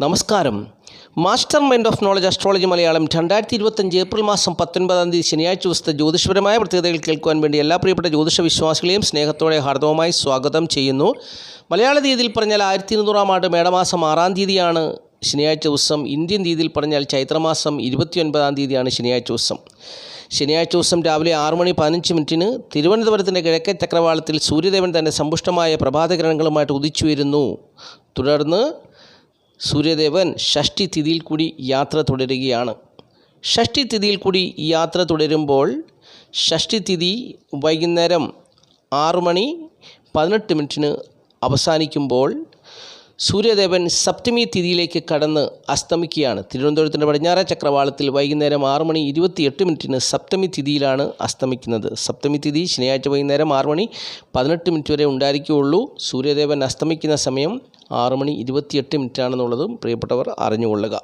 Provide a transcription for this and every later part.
നമസ്കാരം. Master mind of knowledge astrology Malayalam രണ്ടായിരത്തി ഇരുപത്തഞ്ച് ഏപ്രിൽ മാസം പത്തൊൻപതാം തീയതി ശനിയാഴ്ച ദിവസത്തെ ജ്യോതിഷപരമായ പ്രത്യേകതകൾ കേൾക്കുവാൻ വേണ്ടി എല്ലാ പ്രിയപ്പെട്ട ജ്യോതിഷ വിശ്വാസികളെയും സ്നേഹത്തോടെ ഹാർദവമായി സ്വാഗതം ചെയ്യുന്നു. മലയാള രീതിയിൽ പറഞ്ഞാൽ ആയിരത്തി ഇരുന്നൂറാം ആണ്ട് മേടമാസം ആറാം തീയതിയാണ് ശനിയാഴ്ച ദിവസം. ഇന്ത്യൻ രീതിയിൽ പറഞ്ഞാൽ ചൈത്രമാസം ഇരുപത്തിയൊൻപതാം തീയതിയാണ് ശനിയാഴ്ച ദിവസം. ശനിയാഴ്ച ദിവസം രാവിലെ ആറ് മണി പതിനഞ്ച് മിനിറ്റിന് തിരുവനന്തപുരത്തിന്റെ കിഴക്കേ ചക്രവാളത്തിൽ സൂര്യദേവൻ തന്റെ സമ്പുഷ്ടമായ പ്രഭാതകിരണങ്ങളുമായിട്ട് ഉദിച്ചു വരുന്നു തുടർന്ന് സൂര്യദേവൻ ഷഷ്ടി തിഥിയിൽ കൂടി യാത്ര തുടരുകയാണ്. ഷഷ്ടി തിഥിയിൽ കൂടി യാത്ര തുടരുമ്പോൾ ഷഷ്ടി തിഥി വൈകുന്നേരം ആറു മണി പതിനെട്ട് മിനിറ്റിന് അവസാനിക്കുമ്പോൾ സൂര്യദേവൻ സപ്തമി തിഥിയിലേക്ക് കടന്ന് അസ്തമിക്കുകയാണ്. തിരുവനന്തപുരത്തിന്റെ പടിഞ്ഞാറ ചക്രവാളത്തിൽ വൈകുന്നേരം ആറ് മണി ഇരുപത്തിയെട്ട് മിനിറ്റിന് സപ്തമി തിഥിയിലാണ് അസ്തമിക്കുന്നത്. സപ്തമി തിഥി ശനിയാഴ്ച വൈകുന്നേരം ആറ് മണി പതിനെട്ട് മിനിറ്റ് വരെ ഉണ്ടായിരിക്കുകയുള്ളൂ. സൂര്യദേവൻ അസ്തമിക്കുന്ന സമയം ആറ് മണി ഇരുപത്തിയെട്ട് മിനിറ്റാണെന്നുള്ളതും പ്രിയപ്പെട്ടവർ അറിഞ്ഞുകൊള്ളുക.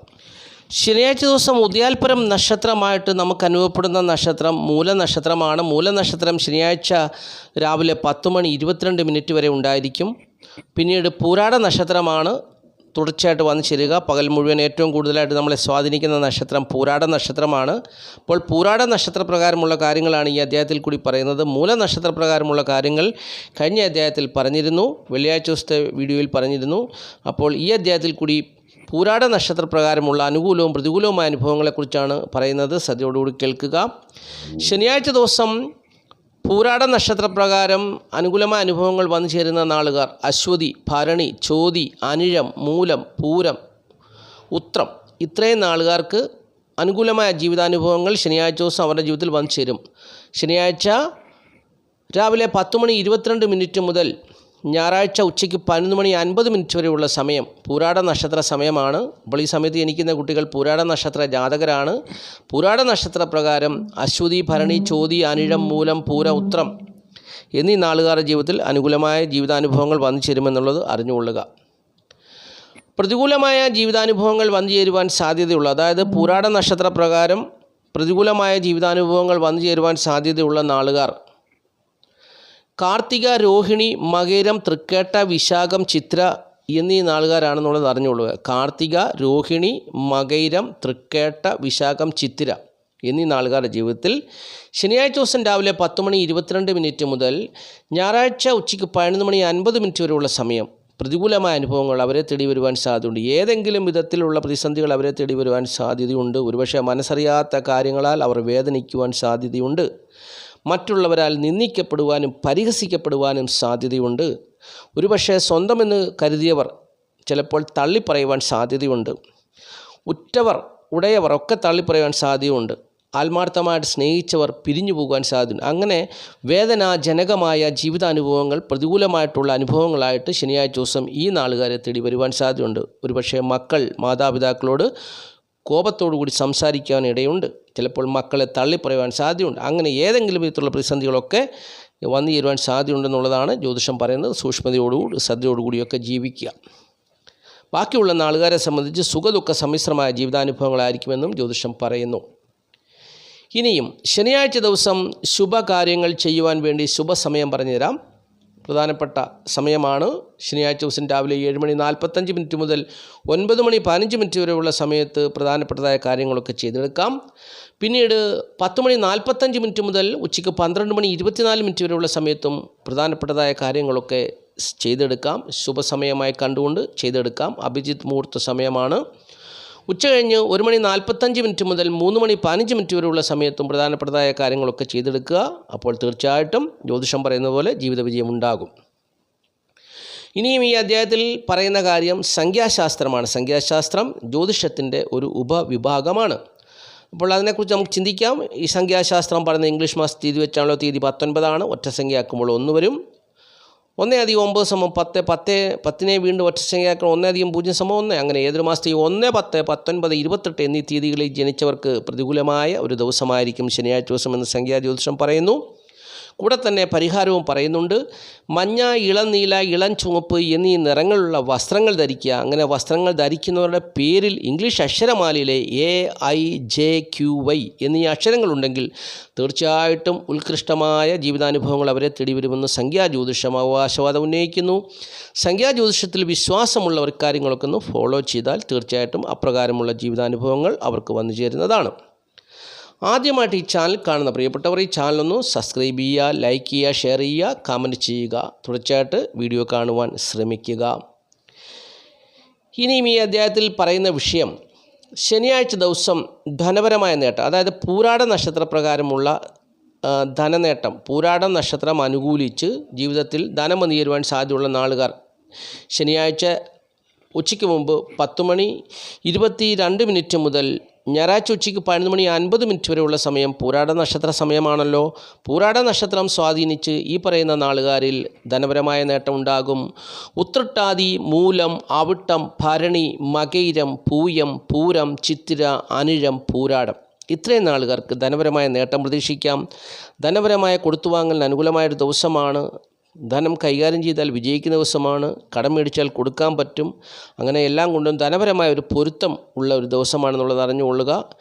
ശനിയാഴ്ച ദിവസം ഉദയാൽപരം നക്ഷത്രമായിട്ട് നമുക്ക് അനുഭവപ്പെടുന്ന നക്ഷത്രം മൂലനക്ഷത്രമാണ്. മൂലനക്ഷത്രം ശനിയാഴ്ച രാവിലെ പത്ത് മണി ഇരുപത്തിരണ്ട് മിനിറ്റ് വരെ ഉണ്ടായിരിക്കും. പിന്നീട് പൂരാട നക്ഷത്രമാണ് തുടർച്ചയായിട്ട് വന്നു ചേരുക. പകൽ മുഴുവൻ ഏറ്റവും കൂടുതലായിട്ട് നമ്മളെ സ്വാധീനിക്കുന്ന നക്ഷത്രം പൂരാട നക്ഷത്രമാണ്. അപ്പോൾ പൂരാട നക്ഷത്രപ്രകാരമുള്ള കാര്യങ്ങളാണ് ഈ അധ്യായത്തിൽ കൂടി പറയുന്നത്. മൂലനക്ഷത്രപ്രകാരമുള്ള കാര്യങ്ങൾ കഴിഞ്ഞ അധ്യായത്തിൽ പറഞ്ഞിരുന്നു. വെള്ളിയാഴ്ച ദിവസത്തെ വീഡിയോയിൽ പറഞ്ഞിരുന്നു. അപ്പോൾ ഈ അധ്യായത്തിൽ കൂടി പൂരാട നക്ഷത്രപ്രകാരമുള്ള അനുകൂലവും പ്രതികൂലവുമായ അനുഭവങ്ങളെക്കുറിച്ചാണ് പറയുന്നത്. സദ്യയോടുകൂടി കേൾക്കുക. ശനിയാഴ്ച ദിവസം പൂരാട നക്ഷത്രപ്രകാരം അനുകൂലമായ അനുഭവങ്ങൾ വന്നു ചേരുന്ന നാളുകാർ അശ്വതി ഭരണി ചോതി അനിഴം മൂലം പൂരം ഉത്രം ഇത്രയും നാളുകാർക്ക് അനുകൂലമായ ജീവിതാനുഭവങ്ങൾ ശനിയാഴ്ച ദിവസം അവരുടെ ജീവിതത്തിൽ വന്നു ചേരും. ശനിയാഴ്ച രാവിലെ പത്ത് മണി ഇരുപത്തിരണ്ട് മിനിറ്റ് മുതൽ ഞായറാഴ്ച ഉച്ചയ്ക്ക് പതിനൊന്ന് മണി അൻപത് മിനിറ്റ് വരെയുള്ള സമയം പൂരാട നക്ഷത്ര സമയമാണ്. അപ്പോൾ ഈ സമയത്ത് ജനിക്കുന്ന കുട്ടികൾ പൂരാട നക്ഷത്ര ജാതകരാണ്. പൂരാട നക്ഷത്ര പ്രകാരം അശ്വതി ഭരണി ചോതി അനിഴം മൂലം പൂര ഉത്രം എന്നീ നാളുകാരുടെ ജീവിതത്തിൽ അനുകൂലമായ ജീവിതാനുഭവങ്ങൾ വന്നു ചേരുമെന്നുള്ളത് അറിഞ്ഞുകൊള്ളുക. പ്രതികൂലമായ ജീവിതാനുഭവങ്ങൾ വന്നു ചേരുവാൻ സാധ്യതയുള്ള അതായത് പൂരാട നക്ഷത്ര പ്രകാരം പ്രതികൂലമായ ജീവിതാനുഭവങ്ങൾ വന്നു ചേരുവാൻ സാധ്യതയുള്ള നാളുകാർ കാർത്തിക രോഹിണി മകരം തൃക്കേട്ട വിശാഖം ചിത്ര എന്നീ നാളുകാരാണെന്നുള്ളത് അറിഞ്ഞുകൊള്ളുക. കാർത്തിക രോഹിണി മകൈരം തൃക്കേട്ട വിശാഖം ചിത്തിര എന്നീ നാളുകാരുടെ ജീവിതത്തിൽ ശനിയാഴ്ച ദിവസം രാവിലെ പത്ത് മണി ഇരുപത്തിരണ്ട് മിനിറ്റ് മുതൽ ഞായറാഴ്ച ഉച്ചയ്ക്ക് പതിനൊന്ന് മണി അൻപത് മിനിറ്റ് വരെയുള്ള സമയം പ്രതികൂലമായ അനുഭവങ്ങൾ അവരെ തേടി വരുവാൻ സാധ്യതയുണ്ട്. ഏതെങ്കിലും വിധത്തിലുള്ള പ്രതിസന്ധികൾ അവരെ തേടി വരുവാൻ സാധ്യതയുണ്ട്. ഒരുപക്ഷെ മനസ്സറിയാത്ത കാര്യങ്ങളാൽ അവർ വേദനിക്കുവാൻ സാധ്യതയുണ്ട്. മറ്റുള്ളവരാൽ നിന്ദിക്കപ്പെടുവാനും പരിഹസിക്കപ്പെടുവാനും സാധ്യതയുണ്ട്. ഒരുപക്ഷെ സ്വന്തമെന്ന് കരുതിയവർ ചിലപ്പോൾ തള്ളിപ്പറയുവാൻ സാധ്യതയുണ്ട്. ഉറ്റവർ ഉടയവർ ഒക്കെ തള്ളിപ്പറയുവാൻ സാധ്യതയുണ്ട്. ആത്മാർത്ഥമായിട്ട് സ്നേഹിച്ചവർ പിരിഞ്ഞു പോകാൻ സാധ്യതയുണ്ട്. അങ്ങനെ വേദനാജനകമായ ജീവിതാനുഭവങ്ങൾ പ്രതികൂലമായിട്ടുള്ള അനുഭവങ്ങളായിട്ട് ശനിയാഴ്ച ദിവസം ഈ നാളുകാരെ തേടി വരുവാൻ സാധ്യതയുണ്ട്. ഒരുപക്ഷെ മക്കൾ മാതാപിതാക്കളോട് കോപത്തോടു കൂടി സംസാരിക്കാൻ ഇടയുണ്ട്. ചിലപ്പോൾ മക്കളെ തള്ളിപ്പറയുവാൻ സാധ്യതയുണ്ട്. അങ്ങനെ ഏതെങ്കിലും വിധത്തിലുള്ള പ്രതിസന്ധികളൊക്കെ വന്നു ചേരുവാൻ സാധ്യതയുണ്ടെന്നുള്ളതാണ് ജ്യോതിഷം പറയുന്നത്. സൂക്ഷ്മതയോടുകൂടി ശ്രദ്ധയോടുകൂടിയൊക്കെ ജീവിക്കുക. ബാക്കിയുള്ള നാളുകാരെ സംബന്ധിച്ച് സുഖദുഃഖ സമ്മിശ്രമായ ജീവിതാനുഭവങ്ങളായിരിക്കുമെന്നും ജ്യോതിഷം പറയുന്നു. ഇനിയും ശനിയാഴ്ച ദിവസം ശുഭകാര്യങ്ങൾ ചെയ്യുവാൻ വേണ്ടി ശുഭസമയം പറഞ്ഞുതരാം. പ്രധാനപ്പെട്ട സമയമാണ്. ശനിയാഴ്ച ദിവസം രാവിലെ ഏഴ് മണി നാൽപ്പത്തഞ്ച് മിനിറ്റ് മുതൽ ഒൻപത് മണി പതിനഞ്ച് മിനിറ്റ് വരെയുള്ള സമയത്ത് പ്രധാനപ്പെട്ടതായ കാര്യങ്ങളൊക്കെ ചെയ്തെടുക്കാം. പിന്നീട് പത്ത് മണി നാൽപ്പത്തഞ്ച് മിനിറ്റ് മുതൽ ഉച്ചയ്ക്ക് പന്ത്രണ്ട് മണി ഇരുപത്തിനാല് മിനിറ്റ് വരെയുള്ള സമയത്തും പ്രധാനപ്പെട്ടതായ കാര്യങ്ങളൊക്കെ ചെയ്തെടുക്കാം. ശുഭസമയമായി കണ്ടുകൊണ്ട് ചെയ്തെടുക്കാം. അഭിജിത് മുഹൂർത്ത സമയമാണ്. ഉച്ച കഴിഞ്ഞ് ഒരു മണി നാൽപ്പത്തഞ്ച് മിനിറ്റ് മുതൽ മൂന്ന് മണി പതിനഞ്ച് മിനിറ്റ് വരെയുള്ള സമയത്തും പ്രധാനപ്പെട്ടതായ കാര്യങ്ങളൊക്കെ ചെയ്തെടുക്കുക. അപ്പോൾ തീർച്ചയായിട്ടും ജ്യോതിഷം പറയുന്ന പോലെ ജീവിത വിജയം ഉണ്ടാകും. ഇനിയും ഈ അധ്യായത്തിൽ പറയുന്ന കാര്യം സംഖ്യാശാസ്ത്രമാണ്. സംഖ്യാശാസ്ത്രം ജ്യോതിഷത്തിന്റെ ഒരു ഉപവിഭാഗമാണ്. അപ്പോൾ അതിനെക്കുറിച്ച് നമുക്ക് ചിന്തിക്കാം. ഈ സംഖ്യാശാസ്ത്രം പറയുന്ന ഇംഗ്ലീഷ് മാസ തീയതി വെച്ചാണല്ലോ? തീയതി പത്തൊൻപതാണ്. ഒറ്റ സംഖ്യയാക്കുമ്പോൾ ഒന്ന് വരും. ഒന്നേ അധികം ഒമ്പത് സമം പത്ത് പത്ത് പത്തിനെ വീണ്ടും ഒറ്റ സംഖ്യയാക്കണം. ഒന്നേ അധികം പൂജ്യം സമം ഒന്ന്. അങ്ങനെ ഏതൊരു മാസത്തെയും ഒന്ന് പത്ത് പത്തൊൻപത് ഇരുപത്തെട്ട് എന്നീ തീയതികളിൽ ജനിച്ചവർക്ക് പ്രതികൂലമായ ഒരു ദിവസമായിരിക്കും ശനിയാഴ്ച ദിവസം എന്ന് സംഖ്യാ ജ്യോതിഷം പറയുന്നു. കൂടെ തന്നെ പരിഹാരവും പറയുന്നുണ്ട്. മഞ്ഞ ഇളനീല ഇളം ചുവപ്പ് എന്നീ നിറങ്ങളുള്ള വസ്ത്രങ്ങൾ ധരിക്കുക. അങ്ങനെ വസ്ത്രങ്ങൾ ധരിക്കുന്നവരുടെ പേരിൽ English അക്ഷരമാലയിലെ A I J Q Y എന്നീ അക്ഷരങ്ങളുണ്ടെങ്കിൽ തീർച്ചയായിട്ടും ഉത്കൃഷ്ടമായ ജീവിതാനുഭവങ്ങൾ അവരെ തേടിവരുമെന്ന് സംഖ്യാജ്യോതിഷം അവകാശവാദം ഉന്നയിക്കുന്നു. സംഖ്യാജ്യോതിഷത്തിൽ വിശ്വാസമുള്ളവർ കാര്യങ്ങളൊക്കെ ഒന്ന് ഫോളോ ചെയ്താൽ തീർച്ചയായിട്ടും അപ്രകാരമുള്ള ജീവിതാനുഭവങ്ങൾ അവർക്ക് വന്നു ചേരുന്നതാണ്. ആദ്യമായിട്ട് ഈ ചാനൽ കാണുന്ന പ്രിയപ്പെട്ടവർ ഈ ചാനലൊന്ന് സബ്സ്ക്രൈബ് ചെയ്യുക ലൈക്ക് ചെയ്യുക ഷെയർ ചെയ്യുക കമന്റ് ചെയ്യുക. തുടർച്ചയായിട്ട് വീഡിയോ കാണുവാൻ ശ്രമിക്കുക. ഇനിയും ഈ അധ്യായത്തിൽ പറയുന്ന വിഷയം ശനിയാഴ്ച ദിവസം ധനപരമായ നേട്ടം അതായത് പൂരാട നക്ഷത്രപ്രകാരമുള്ള ധനനേട്ടം പൂരാട നക്ഷത്രം അനുകൂലിച്ച് ജീവിതത്തിൽ ധനം വന്നുചേരുവാൻ സാധ്യതയുള്ള നാളുകാർ. ശനിയാഴ്ച ഉച്ചയ്ക്ക് മുമ്പ് പത്ത് മണി ഇരുപത്തി രണ്ട് മിനിറ്റ് മുതൽ ഞായറാഴ്ച ഉച്ചയ്ക്ക് പതിനൊന്ന് മണി അൻപത് മിനിറ്റ് വരെയുള്ള സമയം പൂരാട നക്ഷത്ര സമയമാണല്ലോ. പൂരാട നക്ഷത്രം സ്വാധീനിച്ച് ഈ പറയുന്ന നാളുകാരിൽ ധനപരമായ നേട്ടമുണ്ടാകും ഉത്രട്ടാതി മൂലം അവിട്ടം ഭരണി മകൈരം പൂയം പൂരം ചിത്തിര അനിഴം പൂരാടം. ഇത്രയും നാളുകാർക്ക് ധനപരമായ നേട്ടം പ്രതീക്ഷിക്കാം. ധനപരമായ കൊടുത്തുവാങ്ങലിന് അനുകൂലമായൊരു ദിവസമാണ് ധനം കൈകാര്യം ചെയ്താൽ വിജയിക്കുന്ന ദിവസമാണ്. കടം മേടിച്ചാൽ കൊടുക്കാൻ പറ്റും. അങ്ങനെ എല്ലാം കൊണ്ടും ധനപരമായ ഒരു പൊരുത്തം ഉള്ള ഒരു ദിവസമാണെന്നുള്ളത് അറിഞ്ഞുകൊള്ളുക.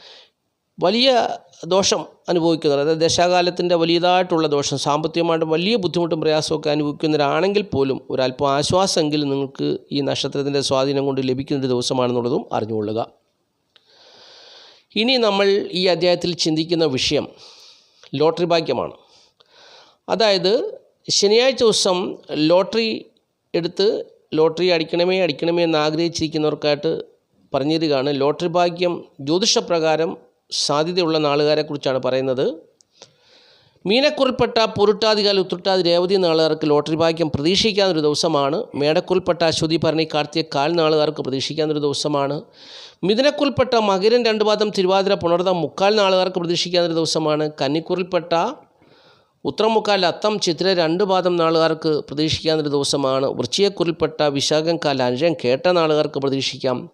വലിയ ദോഷം അനുഭവിക്കുന്നവർ അതായത് ദശാകാലത്തിന്റെ വലിയതായിട്ടുള്ള ദോഷം സാമ്പത്തികമായിട്ട് വലിയ ബുദ്ധിമുട്ടും പ്രയാസമൊക്കെ അനുഭവിക്കുന്നവരാണെങ്കിൽ പോലും ഒരല്പം ആശ്വാസമെങ്കിലും നിങ്ങൾക്ക് ഈ നക്ഷത്രത്തിന്റെ സ്വാധീനം കൊണ്ട് ലഭിക്കുന്ന ഒരു ദിവസമാണെന്നുള്ളതും അറിഞ്ഞുകൊള്ളുക. ഇനി നമ്മൾ ഈ അധ്യായത്തിൽ ചിന്തിക്കുന്ന വിഷയം ലോട്ടറി ഭാഗ്യമാണ്. അതായത് ശനിയാഴ്ച ദിവസം ലോട്ടറി എടുത്ത് ലോട്ടറി അടിക്കണമേ അടിക്കണമേ എന്ന് ആഗ്രഹിച്ചിരിക്കുന്നവർക്കായിട്ട് പറഞ്ഞു തരികയാണ് ലോട്ടറി ഭാഗ്യം ജ്യോതിഷപ്രകാരം സാധ്യതയുള്ള നാളുകാരെക്കുറിച്ചാണ് പറയുന്നത്. മീനക്കുറിൽപ്പെട്ട പൊരുട്ടാതികാൽ ഉത്രട്ടാതി രേവതി നാളുകാർക്ക് ലോട്ടറി ഭാഗ്യം പ്രതീക്ഷിക്കാവുന്നൊരു ദിവസമാണ്. മേടക്കുൽപ്പെട്ട അശ്വതി ഭരണി കാർത്തിക കാൽ നാളുകാർക്ക് പ്രതീക്ഷിക്കാവുന്നൊരു ദിവസമാണ്. മിഥുനക്കുൽപ്പെട്ട മകരൻ രണ്ട് പാദം തിരുവാതിര പുണർദം മുക്കാൽ നാളുകാർക്ക് പ്രതീക്ഷിക്കാവുന്നൊരു ദിവസമാണ്. കന്നിക്കുറിൽപ്പെട്ട ഉത്തരമുക്കാൽ അത്തം ചിത്ര രണ്ട് പാദം നാളുകാർക്ക് പ്രതീക്ഷിക്കാവുന്നൊരു ദിവസമാണ്. വൃശ്ചിയക്കുറിൽപ്പെട്ട വിശാഖംകാൽ അഞ്ചം കേട്ട നാളുകാർക്ക് പ്രതീക്ഷിക്കാം.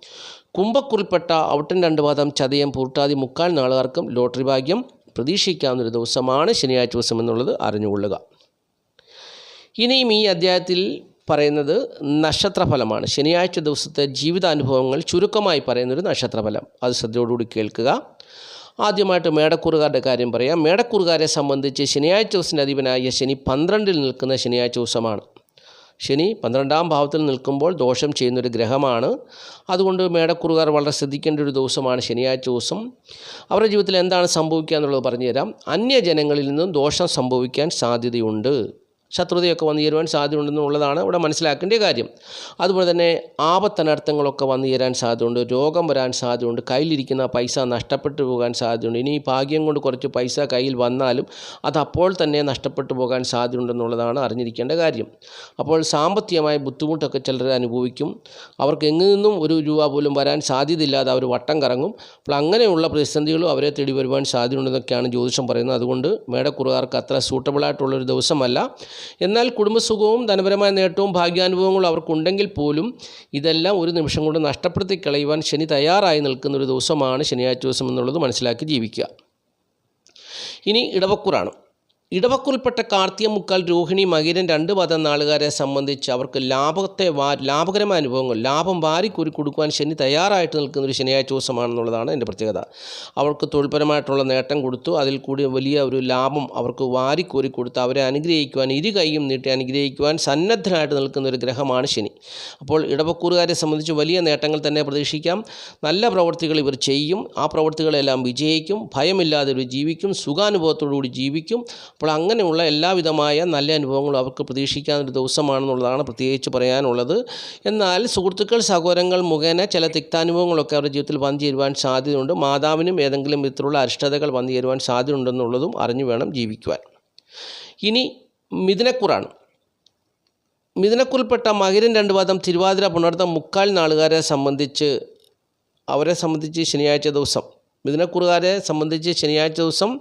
കുംഭക്കുറിൽപ്പെട്ട ഔട്ടൻ രണ്ട് പാദം ചതയം പൂർട്ടാതി മുക്കാൽ നാളുകാർക്കും ലോട്ടറി ഭാഗ്യം പ്രതീക്ഷിക്കാവുന്നൊരു ദിവസമാണ് ശനിയാഴ്ച ദിവസം എന്നുള്ളത് അറിഞ്ഞുകൊള്ളുക. ഇനിയും ഈ അദ്ധ്യായത്തിൽ പറയുന്നത് നക്ഷത്രഫലമാണ്. ശനിയാഴ്ച ദിവസത്തെ ജീവിതാനുഭവങ്ങൾ ചുരുക്കമായി പറയുന്നൊരു നക്ഷത്രഫലം. അത് ശ്രദ്ധയോടുകൂടി കേൾക്കുക. ആദ്യമായിട്ട് മേടക്കൂറുകാരുടെ കാര്യം പറയാം. മേടക്കൂറുകാരെ സംബന്ധിച്ച് ശനിയാഴ്ച ദിവസത്തിന്റെ അധിപനായ ശനി പന്ത്രണ്ടിൽ നിൽക്കുന്ന ശനിയാഴ്ച ദിവസമാണ്. ശനി പന്ത്രണ്ടാം ഭാവത്തിൽ നിൽക്കുമ്പോൾ ദോഷം ചെയ്യുന്നൊരു ഗ്രഹമാണ്. അതുകൊണ്ട് മേടക്കുറുകാർ വളരെ ശ്രദ്ധിക്കേണ്ട ഒരു ദിവസമാണ് ശനിയാഴ്ച ദിവസം. അവരുടെ ജീവിതത്തിൽ എന്താണ് സംഭവിക്കുക എന്നുള്ളത് പറഞ്ഞുതരാം. അന്യജനങ്ങളിൽ നിന്നും ദോഷം സംഭവിക്കാൻ സാധ്യതയുണ്ട്. ശത്രുതയൊക്കെ വന്നു ചേരുവാൻ സാധ്യതയുണ്ടെന്നുള്ളതാണ് ഇവിടെ മനസ്സിലാക്കേണ്ട കാര്യം. അതുപോലെ തന്നെ ആപത്തനർത്ഥങ്ങളൊക്കെ വന്നു ചേരാൻ സാധ്യതയുണ്ട് രോഗം വരാൻ സാധ്യതയുണ്ട് കയ്യിലിരിക്കുന്ന പൈസ നഷ്ടപ്പെട്ടു പോകാൻ സാധ്യതയുണ്ട്. ഇനി ഭാഗ്യം കൊണ്ട് കുറച്ച് പൈസ കയ്യിൽ വന്നാലും അത് അപ്പോൾ തന്നെ നഷ്ടപ്പെട്ടു പോകാൻ സാധ്യതയുണ്ടെന്നുള്ളതാണ് അറിഞ്ഞിരിക്കേണ്ട കാര്യം. അപ്പോൾ സാമ്പത്തികമായ ബുദ്ധിമുട്ടൊക്കെ ചിലർ അനുഭവിക്കും. അവർക്ക് എങ്ങു നിന്നും ഒരു രൂപ പോലും വരാൻ സാധ്യതയില്ലാതെ അവർ വട്ടം കറങ്ങും. അപ്പോൾ അങ്ങനെയുള്ള പ്രതിസന്ധികളും അവരെ തേടി വരുവാൻ സാധ്യതയുണ്ടെന്നൊക്കെയാണ് ജ്യോതിഷം പറയുന്നത്. അതുകൊണ്ട് മേടക്കുറുകാർക്ക് അത്ര സൂട്ടബിളായിട്ടുള്ളൊരു ദിവസമല്ല. എന്നാൽ കുടുംബസുഖവും ധനപരമായ നേട്ടവും ഭാഗ്യാനുഭവങ്ങളും അവർക്കുണ്ടെങ്കിൽ പോലും ഇതെല്ലാം ഒരു നിമിഷം കൊണ്ട് നഷ്ടപ്പെടുത്തി കളയുവാൻ ശനി തയ്യാറായി നിൽക്കുന്ന ഒരു ദിവസമാണ് ശനിയാഴ്ച ദിവസം എന്നുള്ളത് മനസ്സിലാക്കി ജീവിക്കുക. ഇനി ഇടവക്കൂറാണ്. ഇടവക്കൂറിൽപ്പെട്ട കാർത്തികമുക്കാൽ രോഹിണി മകിരൻ രണ്ട് പദം നാളുകാരെ സംബന്ധിച്ച് അവർക്ക് ലാഭത്തെ വാ ലാഭകരമായ അനുഭവങ്ങൾ ലാഭം വാരിക്കൂരി കൊടുക്കുവാൻ ശനി തയ്യാറായിട്ട് നിൽക്കുന്ന ഒരു ശനിയാഴ്ച ദിവസമാണെന്നുള്ളതാണ് എന്റെ പ്രത്യേകത. അവർക്ക് തൊഴിൽപരമായിട്ടുള്ള നേട്ടം കൊടുത്തു അതിൽ കൂടി വലിയ ഒരു ലാഭം അവർക്ക് വാരിക്കോരി കൊടുത്ത് അവരെ അനുഗ്രഹിക്കുവാൻ ഇരു കൈയും നീട്ടി അനുഗ്രഹിക്കുവാൻ സന്നദ്ധനായിട്ട് നിൽക്കുന്ന ഒരു ഗ്രഹമാണ് ശനി. അപ്പോൾ ഇടവക്കൂറുകാരെ സംബന്ധിച്ച് വലിയ നേട്ടങ്ങൾ തന്നെ പ്രതീക്ഷിക്കാം. നല്ല പ്രവർത്തികൾ ഇവർ ചെയ്യും. ആ പ്രവർത്തികളെല്ലാം വിജയിക്കും. ഭയമില്ലാതെ ഇവർ ജീവിക്കും. സുഖാനുഭവത്തോടുകൂടി ജീവിക്കും. അപ്പോൾ അങ്ങനെയുള്ള എല്ലാവിധമായ നല്ല അനുഭവങ്ങളും അവർക്ക് പ്രതീക്ഷിക്കാൻ ഒരു ദിവസമാണെന്നുള്ളതാണ് പ്രത്യേകിച്ച് പറയാനുള്ളത്. എന്നാൽ സുഹൃത്തുക്കൾ സഹോദരങ്ങൾ മുഖേന ചില തിക്താനുഭവങ്ങളൊക്കെ അവരുടെ ജീവിതത്തിൽ വന്നു ചേരുവാൻ സാധ്യതയുണ്ട്. മാതാവിനും ഏതെങ്കിലും വിധത്തിലുള്ള അരിഷ്ടതകൾ വന്നു ചേരുവാൻ സാധ്യതയുണ്ടെന്നുള്ളതും അറിഞ്ഞു വേണം ജീവിക്കുവാൻ. ഇനി മിഥുനക്കുറാണ്. മിഥുനക്കുറിൽപ്പെട്ട മകരൻ രണ്ട് പാദം തിരുവാതിര പുണർത്തം മുക്കാൽ നാളുകാരെ സംബന്ധിച്ച് അവരെ സംബന്ധിച്ച് ശനിയാഴ്ച ദിവസം മിഥുനക്കുറുകാരെ സംബന്ധിച്ച് ശനിയാഴ്ച ദിവസം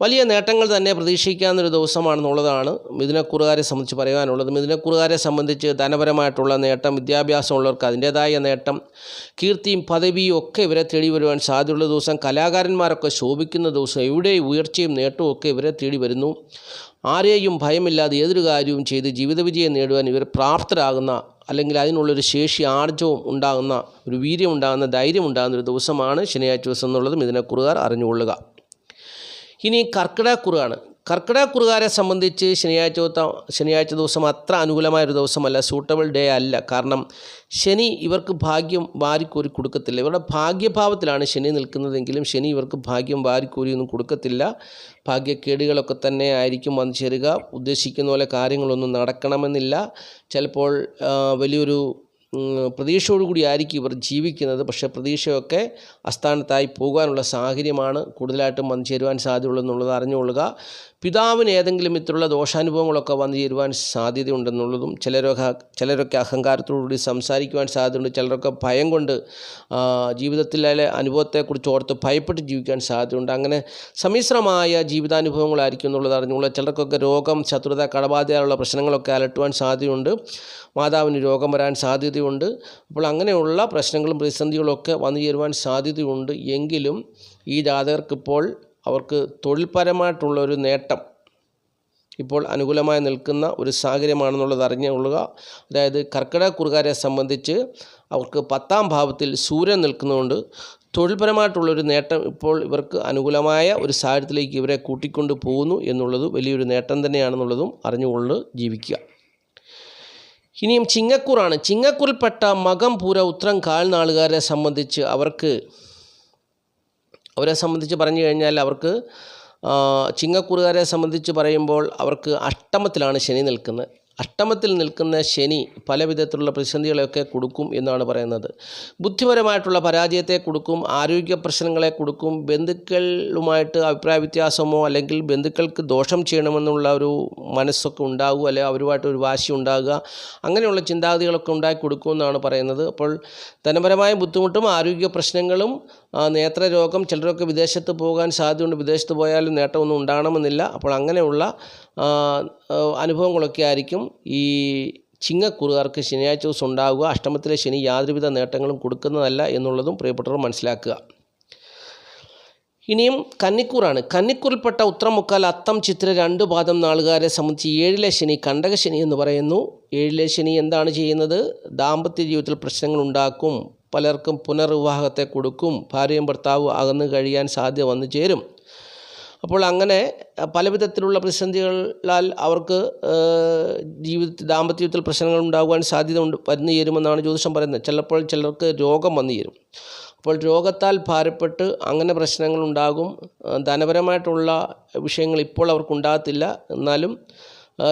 വലിയ നേട്ടങ്ങൾ തന്നെ പ്രതീക്ഷിക്കാവുന്നൊരു ദിവസമാണെന്നുള്ളതാണ് മിഥുനക്കുറുകാരെ സംബന്ധിച്ച് പറയാനുള്ളത് മിഥുനക്കുറുകാരെ സംബന്ധിച്ച് ധനപരമായിട്ടുള്ള നേട്ടം വിദ്യാഭ്യാസമുള്ളവർക്ക് അതിന്റേതായ നേട്ടം കീർത്തിയും പദവിയും ഒക്കെ ഇവരെ തേടി വരുവാൻ സാധ്യതയുള്ള ദിവസം കലാകാരന്മാരൊക്കെ ശോഭിക്കുന്ന ദിവസം എവിടെ ഉയർച്ചയും നേട്ടവും ഒക്കെ ഇവരെ തേടി വരുന്നു. ആരെയും ഭയമില്ലാതെ ഏതൊരു കാര്യവും ചെയ്ത് ജീവിത വിജയം നേടുവാൻ ഇവർ പ്രാപ്തരാകുന്ന അല്ലെങ്കിൽ അതിനുള്ളൊരു ശേഷി ആർജവും ഉണ്ടാകുന്ന ഒരു വീര്യം ഉണ്ടാകുന്ന ധൈര്യം ഉണ്ടാകുന്ന ഒരു ദിവസമാണ് ശനിയാഴ്ച ദിവസം എന്നുള്ളതും ഇതിനെക്കുറുകാർ അറിഞ്ഞുകൊള്ളുക. ഇനി കർക്കിടകക്കുറുകാണ് കർക്കിടകക്കുറുകാരെ സംബന്ധിച്ച് ശനിയാഴ്ച ശനിയാഴ്ച ദിവസം അത്ര അനുകൂലമായ ഒരു ദിവസമല്ല സൂട്ടബിൾ ഡേ അല്ല. കാരണം ശനി ഇവർക്ക് ഭാഗ്യം വാരിക്കോരി കൊടുക്കത്തില്ല. ഇവരുടെ ഭാഗ്യഭാവത്തിലാണ് ശനി നിൽക്കുന്നതെങ്കിലും ശനി ഇവർക്ക് ഭാഗ്യം വാരിക്കോരിയൊന്നും കൊടുക്കത്തില്ല. ഭാഗ്യക്കേടുകളൊക്കെ തന്നെ ആയിരിക്കും വന്നു ചേരുക. ഉദ്ദേശിക്കുന്ന പോലെ കാര്യങ്ങളൊന്നും നടക്കണമെന്നില്ല. ചിലപ്പോൾ വലിയൊരു പ്രതീക്ഷയോടുകൂടി ആയിരിക്കും ഇവർ ജീവിക്കുന്നത്. പക്ഷേ പ്രതീക്ഷയൊക്കെ അസ്ഥാനത്തായി പോകാനുള്ള സാഹചര്യമാണ് കൂടുതലായിട്ടും വന്നു ചേരുവാൻ സാധ്യതയുള്ളൂ എന്നുള്ളത് അറിഞ്ഞുകൊള്ളുക. പിതാവിന് ഏതെങ്കിലും ഇത്തരമുള്ള ദോഷാനുഭവങ്ങളൊക്കെ വന്നു ചേരുവാൻ സാധ്യതയുണ്ടെന്നുള്ളതും ചിലരൊക്കെ ചിലരൊക്കെ അഹങ്കാരത്തോടുകൂടി സംസാരിക്കുവാൻ സാധ്യതയുണ്ട്. ചിലരൊക്കെ ഭയം കൊണ്ട് ജീവിതത്തിലെ അനുഭവത്തെക്കുറിച്ച് ഓർത്ത് ഭയപ്പെട്ട് ജീവിക്കാൻ സാധ്യതയുണ്ട്. അങ്ങനെ സമ്മിശ്രമായ ജീവിതാനുഭവങ്ങളായിരിക്കും എന്നുള്ളത് അറിഞ്ഞുള്ള ചിലർക്കൊക്കെ രോഗം ശത്രുത കടബാധ്യതയുള്ള പ്രശ്നങ്ങളൊക്കെ അലട്ടുവാൻ സാധ്യതയുണ്ട്. മാതാവിന് രോഗം വരാൻ സാധ്യതയുണ്ട്. അപ്പോൾ അങ്ങനെയുള്ള പ്രശ്നങ്ങളും പ്രതിസന്ധികളൊക്കെ വന്നു ചേരുവാൻ സാധ്യതയുണ്ട്. എങ്കിലും ഈ ജാതകർക്കിപ്പോൾ അവർക്ക് തൊഴിൽപരമായിട്ടുള്ളൊരു നേട്ടം ഇപ്പോൾ അനുകൂലമായി നിൽക്കുന്ന ഒരു സാഹചര്യമാണെന്നുള്ളത് അറിഞ്ഞുകൊള്ളുക അതായത് കർക്കിടക കുറുകാരെ സംബന്ധിച്ച് അവർക്ക് പത്താം ഭാവത്തിൽ സൂര്യൻ നിൽക്കുന്നതുകൊണ്ട് തൊഴിൽപരമായിട്ടുള്ളൊരു നേട്ടം ഇപ്പോൾ ഇവർക്ക് അനുകൂലമായ ഒരു സാഹചര്യത്തിലേക്ക് ഇവരെ കൂട്ടിക്കൊണ്ട് പോകുന്നു എന്നുള്ളത് വലിയൊരു നേട്ടം തന്നെയാണെന്നുള്ളതും അറിഞ്ഞുകൊണ്ട് ജീവിക്കുക. ഇനിയും ചിങ്ങക്കൂറാണ്. ചിങ്ങക്കൂറിൽപ്പെട്ട മകം പൂര ഉത്രം കാൽനാളുകാരെ സംബന്ധിച്ച് അവർക്ക് അവരെ സംബന്ധിച്ച് പറഞ്ഞു കഴിഞ്ഞാൽ അവർക്ക് ചിങ്ങക്കൂറുകാരെ സംബന്ധിച്ച് പറയുമ്പോൾ അവർക്ക് അഷ്ടമത്തിലാണ് ശനി നിൽക്കുന്നത്. അഷ്ടമത്തിൽ നിൽക്കുന്ന ശനി പല വിധത്തിലുള്ള പ്രതിസന്ധികളെയൊക്കെ കൊടുക്കും എന്നാണ് പറയുന്നത്. ബുദ്ധിപരമായിട്ടുള്ള പരാജയത്തെ കൊടുക്കും ആരോഗ്യ പ്രശ്നങ്ങളെ കൊടുക്കും ബന്ധുക്കളുമായിട്ട് അഭിപ്രായ വ്യത്യാസമോ അല്ലെങ്കിൽ ബന്ധുക്കൾക്ക് ദോഷം ചെയ്യണമെന്നുള്ള ഒരു മനസ്സൊക്കെ ഉണ്ടാകുക അല്ലെങ്കിൽ അവരുമായിട്ട് ഒരു വാശി ഉണ്ടാകുക അങ്ങനെയുള്ള ചിന്താഗതികളൊക്കെ ഉണ്ടാക്കി കൊടുക്കുമെന്നാണ് പറയുന്നത്. അപ്പോൾ ധനപരമായ ബുദ്ധിമുട്ടും ആരോഗ്യ പ്രശ്നങ്ങളും നേത്രരോഗം ചിലരൊക്കെ വിദേശത്ത് പോകാൻ സാധ്യതയുണ്ട് വിദേശത്ത് പോയാലും നേട്ടമൊന്നും ഉണ്ടാകണമെന്നില്ല. അപ്പോൾ അങ്ങനെയുള്ള അനുഭവങ്ങളൊക്കെ ആയിരിക്കും ഈ ചിങ്ങക്കുറുകാർക്ക് ശനിയാഴ്ച ദിവസം ഉണ്ടാവുക. അഷ്ടമത്തിലെ ശനി യാതൊരുവിധ നേട്ടങ്ങളും കൊടുക്കുന്നതല്ല എന്നുള്ളതും പ്രിയപ്പെട്ടവർ മനസ്സിലാക്കുക. ഇനിയും കന്നിക്കൂറാണ്. കന്നിക്കൂറിൽപ്പെട്ട ഉത്തരമുക്കാൽ അത്തം ചിത്ര രണ്ട് പാദം നാളുകാരെ സംബന്ധിച്ച് ഏഴിലെ ശനി കണ്ടക ശനി എന്ന് പറയുന്നു. ഏഴിലെ ശനി എന്താണ് ചെയ്യുന്നത്? ദാമ്പത്യ ജീവിതത്തിൽ പ്രശ്നങ്ങൾ ഉണ്ടാക്കും. പലർക്കും പുനർവിവാഹത്തെ കൊടുക്കും. ഭാര്യയും ഭർത്താവും അകന്നു കഴിയാൻ സാധ്യത വന്നു ചേരും. അപ്പോൾ അങ്ങനെ പലവിധത്തിലുള്ള പല വിധത്തിലുള്ള പ്രതിസന്ധികളാൽ അവർക്ക് ജീവിത ദാമ്പത്യത്തിൽ പ്രശ്നങ്ങൾ ഉണ്ടാകുവാൻ സാധ്യത ഉണ്ട് വന്നു ചേരുമെന്നാണ് ജ്യോതിഷം പറയുന്നത്. ചിലപ്പോൾ ചിലർക്ക് രോഗം വന്നു ചേരും. അപ്പോൾ രോഗത്താൽ ഭാരപ്പെട്ട് അങ്ങനെ പ്രശ്നങ്ങൾ ഉണ്ടാകും. ധനപരമായിട്ടുള്ള വിഷയങ്ങൾ ഇപ്പോൾ അവർക്കുണ്ടാകത്തില്ല എന്നാലും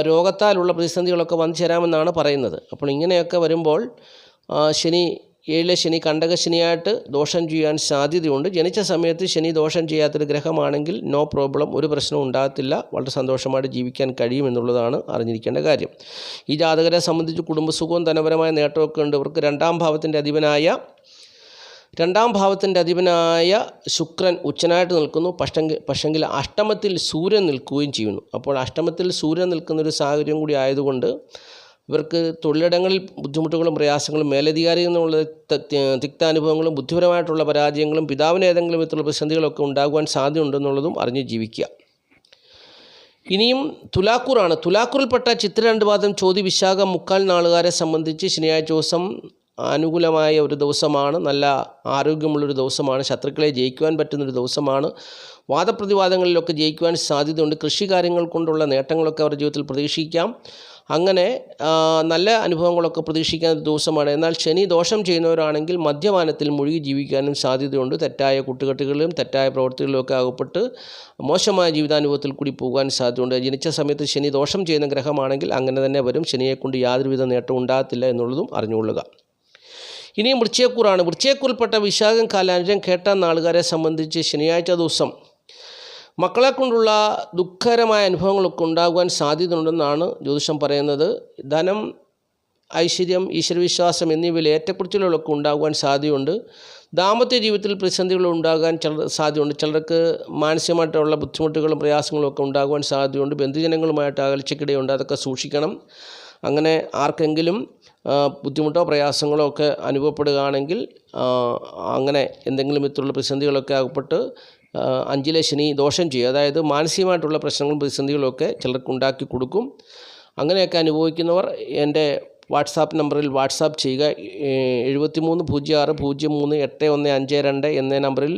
രോഗത്താലുള്ള പ്രതിസന്ധികളൊക്കെ വന്നു ചേരാമെന്നാണ് പറയുന്നത്. അപ്പോൾ ഇങ്ങനെയൊക്കെ വരുമ്പോൾ ശനി ഏഴിലെ ശനി കണ്ടക ശനിയായിട്ട് ദോഷം ചെയ്യാൻ സാധ്യതയുണ്ട്. ജനിച്ച സമയത്ത് ശനി ദോഷം ചെയ്യാത്തൊരു ഗ്രഹമാണെങ്കിൽ നോ പ്രോബ്ലം ഒരു പ്രശ്നവും ഉണ്ടാകത്തില്ല. വളരെ സന്തോഷമായിട്ട് ജീവിക്കാൻ കഴിയുമെന്നുള്ളതാണ് അറിഞ്ഞിരിക്കേണ്ട കാര്യം. ഈ ജാതകരെ സംബന്ധിച്ച് കുടുംബസുഖവും ധനപരമായ നേട്ടമൊക്കെ ഉണ്ട്. ഇവർക്ക് രണ്ടാം ഭാവത്തിന്റെ അധിപനായ രണ്ടാം ഭാവത്തിന്റെ അധിപനായ ശുക്രൻ ഉച്ചനായിട്ട് നിൽക്കുന്നു. പക്ഷെങ്കിൽ പക്ഷെങ്കിൽ അഷ്ടമത്തിൽ സൂര്യൻ നിൽക്കുകയും ചെയ്യുന്നു. അപ്പോൾ അഷ്ടമത്തിൽ സൂര്യൻ നിൽക്കുന്നൊരു സാഹചര്യം കൂടി ആയതുകൊണ്ട് ഇവർക്ക് തൊഴിലിടങ്ങളിൽ ബുദ്ധിമുട്ടുകളും പ്രയാസങ്ങളും മേലധികാരിയിൽ നിന്നുള്ള തിക്താനുഭവങ്ങളും ബുദ്ധിപരമായിട്ടുള്ള പരാജയങ്ങളും പിതാവിന് ഏതെങ്കിലും വിധത്തിലുള്ള പ്രതിസന്ധികളൊക്കെ ഉണ്ടാകുവാൻ സാധ്യതയുണ്ടെന്നുള്ളതും അറിഞ്ഞ് ജീവിക്കുക. ഇനിയും തുലാക്കൂറാണ്. തുലാക്കൂറിൽപ്പെട്ട ചിത്ര രണ്ടുപാദം ചോതി വിശാഖം മുക്കാൽ നാളുകാരെ സംബന്ധിച്ച് ശനിയാഴ്ച ദിവസം അനുകൂലമായ ഒരു ദിവസമാണ് നല്ല ആരോഗ്യമുള്ളൊരു ദിവസമാണ് ശത്രുക്കളെ ജയിക്കുവാൻ പറ്റുന്നൊരു ദിവസമാണ്. വാദപ്രതിവാദങ്ങളിലൊക്കെ ജയിക്കുവാൻ സാധ്യതയുണ്ട്. കൃഷി കാര്യങ്ങൾ കൊണ്ടുള്ള നേട്ടങ്ങളൊക്കെ അവരുടെ ജീവിതത്തിൽ പ്രതീക്ഷിക്കാം. അങ്ങനെ നല്ല അനുഭവങ്ങളൊക്കെ പ്രതീക്ഷിക്കാൻ ഒരു ദിവസമാണ്. എന്നാൽ ശനി ദോഷം ചെയ്യുന്നവരാണെങ്കിൽ മദ്യപാനത്തിൽ മുഴുകി ജീവിക്കാനും സാധ്യതയുണ്ട്. തെറ്റായ കൂട്ടുകെട്ടുകളിലും തെറ്റായ പ്രവൃത്തികളിലുമൊക്കെ അകപ്പെട്ട് മോശമായ ജീവിതാനുഭവത്തിൽ കൂടി പോകാൻ സാധ്യതയുണ്ട്. ജനിച്ച സമയത്ത് ശനി ദോഷം ചെയ്യുന്ന ഗ്രഹമാണെങ്കിൽ അങ്ങനെ തന്നെ വരും. ശനിയെക്കൊണ്ട് യാതൊരുവിധ നേട്ടവും ഉണ്ടാകത്തില്ല എന്നുള്ളതും അറിഞ്ഞുകൊള്ളുക. ഇനിയും വൃശ്ചയക്കൂറാണ് വൃശ്ചയക്കൂറിൽപ്പെട്ട വിശാഖം കാലാനുജം കേട്ട നാളുകാരെ സംബന്ധിച്ച് ശനിയാഴ്ച ദിവസം മക്കളെ കൊണ്ടുള്ള ദുഃഖകരമായ അനുഭവങ്ങളൊക്കെ ഉണ്ടാകുവാൻ സാധ്യതയുണ്ടെന്നാണ് ജ്യോതിഷം പറയുന്നത്. ധനം ഐശ്വര്യം ഈശ്വരവിശ്വാസം എന്നിവയിൽ ഏറ്റക്കുറിച്ചിലുകളൊക്കെ ഉണ്ടാകുവാൻ സാധ്യതയുണ്ട്. ദാമ്പത്യ ജീവിതത്തിൽ പ്രതിസന്ധികൾ ഉണ്ടാകാൻ ചില സാധ്യതയുണ്ട്. ചിലർക്ക് മാനസികമായിട്ടുള്ള ബുദ്ധിമുട്ടുകളും പ്രയാസങ്ങളും ഒക്കെ ഉണ്ടാകുവാൻ സാധ്യതയുണ്ട്. ബന്ധുജനങ്ങളുമായിട്ട് അകൽച്ചയ്ക്കിടയുണ്ട്. അതൊക്കെ സൂക്ഷിക്കണം. അങ്ങനെ ആർക്കെങ്കിലും ബുദ്ധിമുട്ടോ പ്രയാസങ്ങളോ ഒക്കെ അനുഭവപ്പെടുകയാണെങ്കിൽ അങ്ങനെ എന്തെങ്കിലും വിധത്തിലുള്ള പ്രതിസന്ധികളൊക്കെ അകപ്പെട്ട് അഞ്ചിലെ ശനി ദോഷം ചെയ്യും. അതായത് മാനസികമായിട്ടുള്ള പ്രശ്നങ്ങളും പ്രതിസന്ധികളൊക്കെ ചിലർക്ക് ഉണ്ടാക്കി കൊടുക്കും. അങ്ങനെയൊക്കെ അനുഭവിക്കുന്നവർ എന്റെ വാട്സാപ്പ് നമ്പറിൽ വാട്സാപ്പ് ചെയ്യുക. എഴുപത്തി മൂന്ന് പൂജ്യം ആറ് പൂജ്യം മൂന്ന് എട്ട് ഒന്ന് അഞ്ച് രണ്ട് എന്ന നമ്പറിൽ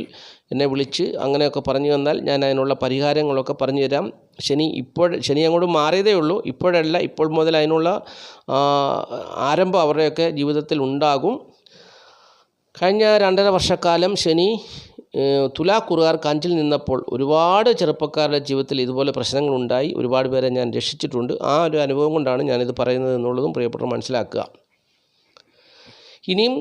എന്നെ വിളിച്ച് അങ്ങനെയൊക്കെ പറഞ്ഞു തന്നാൽ ഞാൻ അതിനുള്ള പരിഹാരങ്ങളൊക്കെ പറഞ്ഞു തരാം. ശനി ഇപ്പോൾ ശനി അങ്ങോട്ട് മാറിയതേ ഉള്ളൂ. ഇപ്പോഴല്ല ഇപ്പോൾ മുതൽ അതിനുള്ള ആരംഭം അവരുടെയൊക്കെ ജീവിതത്തിൽ ഉണ്ടാകും. കഴിഞ്ഞ രണ്ടര വർഷക്കാലം ശനി ഏഹ്, കുറുകാർ കാഞ്ചിൽ നിന്നപ്പോൾ ഒരുപാട് ചെറുപ്പക്കാരുടെ ജീവിതത്തിൽ ഇതുപോലെ പ്രശ്നങ്ങളുണ്ടായി. ഒരുപാട് പേരെ ഞാൻ രക്ഷിച്ചിട്ടുണ്ട്. ആ ഒരു അനുഭവം കൊണ്ടാണ് ഞാനിത് പറയുന്നത് എന്നുള്ളതും പ്രിയപ്പെട്ടവർ മനസ്സിലാക്കുക. ഇനിയും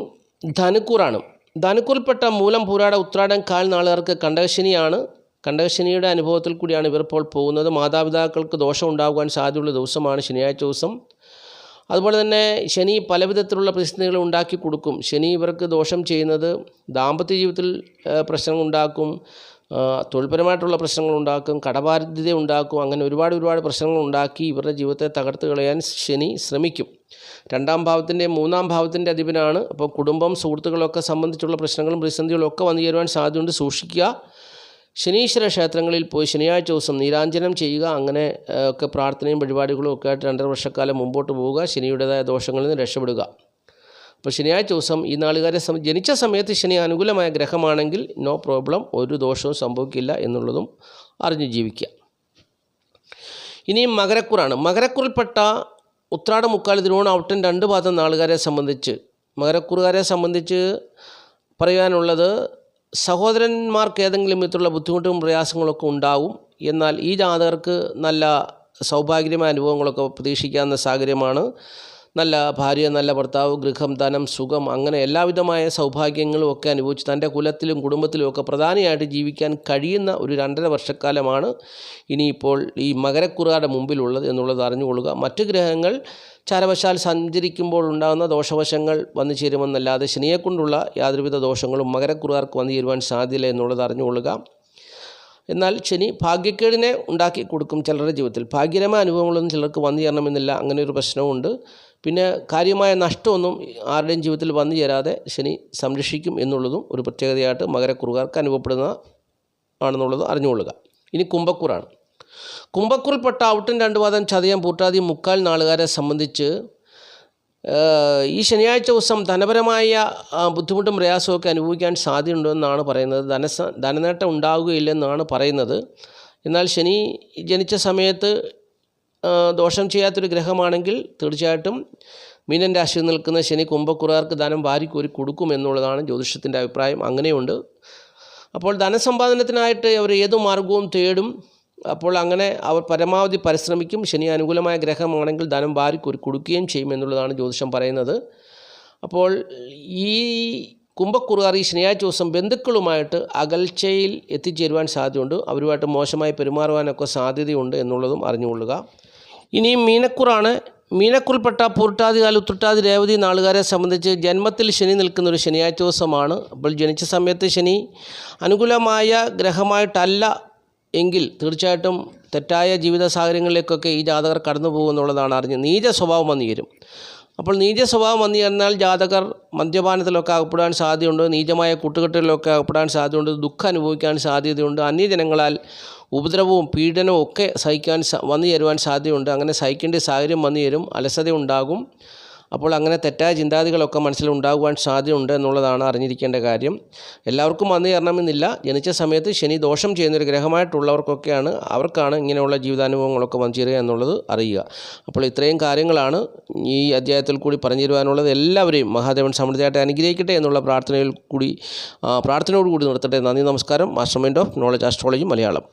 ധനുക്കൂറാണ്. ധനുക്കൂറിൽപ്പെട്ട മൂലം പൂരാട ഉത്രാടം കാൽ നാളുകാർക്ക് കണ്ടകശനിയാണ്. കണ്ടകശനിയുടെ അനുഭവത്തിൽ കൂടിയാണ് ഇവർ ഇപ്പോൾ പോകുന്നത്. മാതാപിതാക്കൾക്ക് ദോഷം ഉണ്ടാകുവാൻ സാധ്യതയുള്ള ദിവസമാണ് ശനിയാഴ്ച ദിവസം. അതുപോലെ തന്നെ ശനി പലവിധത്തിലുള്ള പ്രതിസന്ധികൾ ഉണ്ടാക്കി കൊടുക്കും. ശനി ഇവർക്ക് ദോഷം ചെയ്യുന്നത് ദാമ്പത്യ ജീവിതത്തിൽ പ്രശ്നങ്ങൾ ഉണ്ടാക്കും തൊഴിൽപരമായിട്ടുള്ള പ്രശ്നങ്ങൾ ഉണ്ടാക്കും കടബാധ്യത ഉണ്ടാക്കും അങ്ങനെ ഒരുപാട് ഒരുപാട് പ്രശ്നങ്ങൾ ഉണ്ടാക്കി ഇവരുടെ ജീവിതത്തെ തകർത്ത് കളയാൻ ശനി ശ്രമിക്കും. രണ്ടാം ഭാവത്തിന്റെ മൂന്നാം ഭാവത്തിന്റെ അധിപനാണ്. അപ്പോൾ കുടുംബം സുഹൃത്തുക്കളൊക്കെ സംബന്ധിച്ചുള്ള പ്രശ്നങ്ങളും പ്രതിസന്ധികളൊക്കെ വന്നു ചേരുവാൻ സാധ്യതയുണ്ട്. സൂക്ഷിക്കുക. ശനീശ്വര ക്ഷേത്രങ്ങളിൽ പോയി ശനിയാഴ്ച ദിവസം നീരാഞ്ജനം ചെയ്യുക അങ്ങനെ ഒക്കെ പ്രാർത്ഥനയും വഴിപാടുകളും ഒക്കെ ആയിട്ട് രണ്ടര വർഷക്കാലം മുമ്പോട്ട് പോവുക ശനിയുടേതായ ദോഷങ്ങളിൽ നിന്ന് രക്ഷപ്പെടുക. അപ്പോൾ ശനിയാഴ്ച ദിവസം ഈ നാളുകാരെ ജനിച്ച സമയത്ത് ശനി അനുകൂലമായ ഗ്രഹമാണെങ്കിൽ നോ പ്രോബ്ലം ഒരു ദോഷവും സംഭവിക്കില്ല എന്നുള്ളതും അറിഞ്ഞ് ജീവിക്കുക. ഇനിയും മകരക്കുറാണ്. മകരക്കുറിൽപ്പെട്ട ഉത്രാട മുക്കാൽ തിരുവോണം ഔട്ടൻ രണ്ട് ഭാഗം നാളുകാരെ സംബന്ധിച്ച് മകരക്കുറുകാരെ സംബന്ധിച്ച് പറയാനുള്ളത് സഹോദരന്മാർക്ക് ഏതെങ്കിലും വിധത്തിലുള്ള ബുദ്ധിമുട്ടും പ്രയാസങ്ങളൊക്കെ ഉണ്ടാവും. എന്നാൽ ഈ ജാതകർക്ക് നല്ല സൗഭാഗ്യമായ അനുഭവങ്ങളൊക്കെ പ്രതീക്ഷിക്കാവുന്ന സാഹചര്യമാണ്. നല്ല ഭാര്യ നല്ല ഭർത്താവ് ഗൃഹം ധനം സുഖം അങ്ങനെ എല്ലാവിധമായ സൗഭാഗ്യങ്ങളും ഒക്കെ അനുഭവിച്ച് തന്റെ കുലത്തിലും കുടുംബത്തിലും ഒക്കെ പ്രധാനമായിട്ട് ജീവിക്കാൻ കഴിയുന്ന ഒരു രണ്ടര വർഷക്കാലമാണ് ഇനിയിപ്പോൾ ഈ മകരക്കുറാടെ മുമ്പിലുള്ളത് എന്നുള്ളത് അറിഞ്ഞുകൊള്ളുക. മറ്റ് ഗ്രഹങ്ങൾ ചാരവശാൽ സഞ്ചരിക്കുമ്പോൾ ഉണ്ടാകുന്ന ദോഷവശങ്ങൾ വന്നു ചേരുമെന്നല്ലാതെ ശനിയെക്കൊണ്ടുള്ള യാതൊരുവിധ ദോഷങ്ങളും മകരക്കുറുകാർക്ക് വന്നു ചേരുവാൻ സാധ്യതയില്ല എന്നുള്ളത് അറിഞ്ഞുകൊള്ളുക. എന്നാൽ ശനി ഭാഗ്യക്കേടിനെ ഉണ്ടാക്കി കൊടുക്കും ചിലരുടെ ജീവിതത്തിൽ. ഭാഗ്യരമായ അനുഭവങ്ങളൊന്നും ചിലർക്ക് വന്നു ചേരണമെന്നില്ല. അങ്ങനെ ഒരു പ്രശ്നമുണ്ട് പിന്നെ കാര്യമായ നഷ്ടമൊന്നും ആരുടെയും ജീവിതത്തിൽ വന്നു ചേരാതെ ശനി സംരക്ഷിക്കും എന്നുള്ളതും ഒരു പ്രത്യേകതയായിട്ട് മകരക്കുറുകാർക്ക് അനുഭവപ്പെടുന്ന ആണെന്നുള്ളത് അറിഞ്ഞുകൊള്ളുക. ഇനി കുംഭക്കൂറാണ്. കുംഭക്കൂറിൽപ്പെട്ട ഔട്ടൻ രണ്ട് വാദം ചതയം പൂട്ടാതി മുക്കാൽ നാളുകാരെ സംബന്ധിച്ച് ഈ ശനിയാഴ്ച ദിവസം ധനപരമായ ബുദ്ധിമുട്ടും പ്രയാസമൊക്കെ അനുഭവിക്കാൻ സാധ്യതയുണ്ടെന്നാണ് പറയുന്നത്. ധനസ ധനനേട്ടം ഉണ്ടാവുകയില്ലെന്നാണ് പറയുന്നത്. എന്നാൽ ശനി ജനിച്ച സമയത്ത് ദോഷം ചെയ്യാത്തൊരു ഗ്രഹമാണെങ്കിൽ തീർച്ചയായിട്ടും മീനൻ രാശിയിൽ നിൽക്കുന്ന ശനി കുംഭക്കുറാർക്ക് ധനം വാരിക്കോരി കൊടുക്കും എന്നുള്ളതാണ് ജ്യോതിഷത്തിന്റെ അഭിപ്രായം. അങ്ങനെയുണ്ട്. അപ്പോൾ ധനസമ്പാദനത്തിനായിട്ട് അവർ ഏതു മാർഗവും തേടും. അപ്പോൾ അങ്ങനെ അവർ പരമാവധി പരിശ്രമിക്കും. ശനി അനുകൂലമായ ഗ്രഹമാണെങ്കിൽ ധനം വാരിക്കോരി കൊടുക്കുകയും ചെയ്യും എന്നുള്ളതാണ് ജ്യോതിഷം പറയുന്നത്. അപ്പോൾ ഈ കുംഭക്കുറുകാർ ഈ ശനിയാഴ്ച ദിവസം ബന്ധുക്കളുമായിട്ട് അകൽച്ചയിൽ എത്തിച്ചേരുവാൻ സാധ്യതയുണ്ട്. അവരുമായിട്ട് മോശമായി പെരുമാറുവാനൊക്കെ സാധ്യതയുണ്ട് എന്നുള്ളതും അറിഞ്ഞുകൊള്ളുക. ഇനിയും മീനക്കുറാണ്. മീനക്കുൾപ്പെട്ട പൂർട്ടാതികാല ഉത്രട്ടാതി രേവതി നാളുകാരെ സംബന്ധിച്ച് ജന്മത്തിൽ ശനി നിൽക്കുന്ന ഒരു ശനിയാഴ്ച ദിവസമാണ്. അപ്പോൾ ജനിച്ച സമയത്ത് ശനി അനുകൂലമായ ഗ്രഹമായിട്ടല്ല എങ്കിൽ തീർച്ചയായിട്ടും തെറ്റായ ജീവിത സാഹചര്യങ്ങളിലേക്കൊക്കെ ഈ ജാതകർ കടന്നു പോകുമെന്നുള്ളതാണ് അറിഞ്ഞത് നീച സ്വഭാവം വന്നു അപ്പോൾ നീച സ്വഭാവം വന്നു ചേർന്നാൽ ജാതകർ മദ്യപാനത്തിലൊക്കെ അകപ്പെടാൻ സാധ്യതയുണ്ട്. നീചമായ കൂട്ടുകെട്ടുകളിലൊക്കെ അകപ്പെടാൻ സാധ്യതയുണ്ട്. ദുഃഖം അനുഭവിക്കാൻ സാധ്യതയുണ്ട്. അന്യജനങ്ങളാൽ ഉപദ്രവവും പീഡനവും ഒക്കെ സഹിക്കാൻ വന്നു ചേരുവാൻ സാധ്യതയുണ്ട്. അങ്ങനെ സഹിക്കേണ്ട സാഹചര്യം വന്നു ചേരും. അലസത ഉണ്ടാകും അപ്പോൾ അങ്ങനെ തെറ്റായ ചിന്താഗതികളൊക്കെ മനസ്സിലുണ്ടാകുവാൻ സാധ്യതയുണ്ട് എന്നുള്ളതാണ് അറിഞ്ഞിരിക്കേണ്ട കാര്യം. എല്ലാവർക്കും വന്നു ചേരണമെന്നില്ല ജനിച്ച സമയത്ത് ശനി ദോഷം ചെയ്യുന്നൊരു ഗ്രഹമായിട്ടുള്ളവർക്കൊക്കെയാണ് അവർക്കാണ് ഇങ്ങനെയുള്ള ജീവിതാനുഭവങ്ങളൊക്കെ വന്നു ചേരുക എന്നുള്ളത് അറിയുക. അപ്പോൾ ഇത്രയും കാര്യങ്ങളാണ് ഈ അധ്യായത്തിൽ കൂടി പറഞ്ഞു തരുവാനുള്ളത്. എല്ലാവരെയും മഹാദേവൻ സമൃദ്ധിയായിട്ട് അനുഗ്രഹിക്കട്ടെ എന്നുള്ള പ്രാർത്ഥനയിൽ കൂടി പ്രാർത്ഥനയോട് കൂടി നിർത്തട്ടെ. നന്ദി നമസ്കാരം. Master mind of knowledge astrology Malayalam